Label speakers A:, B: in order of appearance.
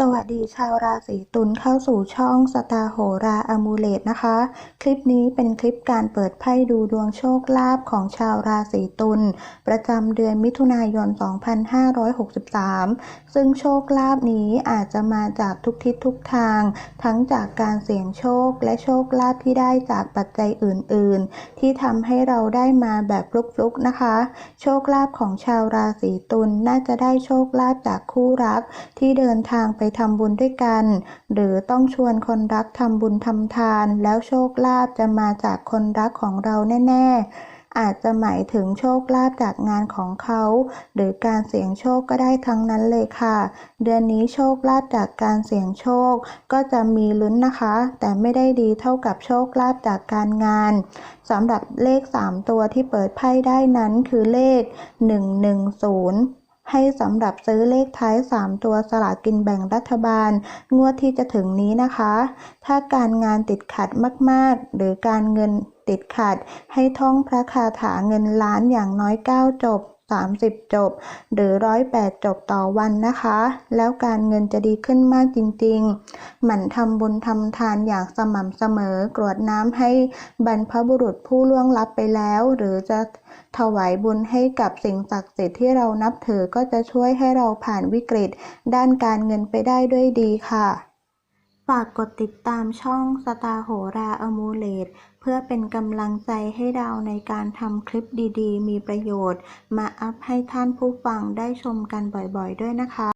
A: สวัสดีชาวราศีตุลเข้าสู่ช่องสตาร์โหราอมูเลตนะคะ คลิปนี้เป็นคลิปการเปิดไพ่ดูดวงโชคลาภของชาวราศีตุลประจำเดือนมิถุนายน 2563 ซึ่งโชคลาภนี้อาจจะมาจากทุกทิศทุกทาง ทั้งจากการเสี่ยงโชคและโชคลาภที่ได้จากปัจจัยอื่น ๆ ที่ทำให้เราได้มาแบบฟลุกๆนะคะ โชคลาภของชาวราศีตุลน่าจะได้โชคลาภจากคู่รักที่เดินทางไปทำบุญด้วยกัน หรือต้องชวนคนรักทำบุญทำทาน แล้วโชคลาภจะมาจากคนรักของเราแน่ๆอาจจะหมายถึงโชคลาภจากงานของเขา หรือการเสี่ยงโชคก็ได้ทั้งนั้นเลยค่ะ เดือนนี้โชคลาภจากการเสี่ยงโชคก็จะมีลุ้นนะคะ แต่ไม่ได้ดีเท่ากับโชคลาภจากการงานสำหรับเลข 3 ตัวที่เปิดไพ่ได้นั้นคือเลข 110 ให้สำหรับซื้อเลขท้าย 3 ตัวสลากกินแบ่งรัฐบาล งวดที่จะถึงนี้นะคะ ถ้าการงานติดขัดมากๆ หรือการเงินติดขัด ให้ท่องพระคาถาเงินล้านอย่างน้อย 9 จบ 30 จบ หรือ 108 จบต่อวันนะคะ แล้วการเงินจะดีขึ้นมากจริงๆ หมั่นทำบุญทำทานอย่างสม่ำเสมอกรวดน้ำให้บรรพบุรุษผู้ล่วงลับไปแล้ว หรือจะถวายบุญให้กับสิ่งศักดิ์สิทธิ์ที่เรานับถือก็จะช่วยให้เราผ่านวิกฤต ด้านการเงินไปได้ด้วยดีค่ะ ฝากกดติดตามช่องสตาโหราอมูเลตเพื่อเป็นกำลังใจให้เราในการทำคลิปดีๆ มีประโยชน์ มาอัพให้ท่านผู้ฟังได้ชมกันบ่อยๆ ด้วยนะคะ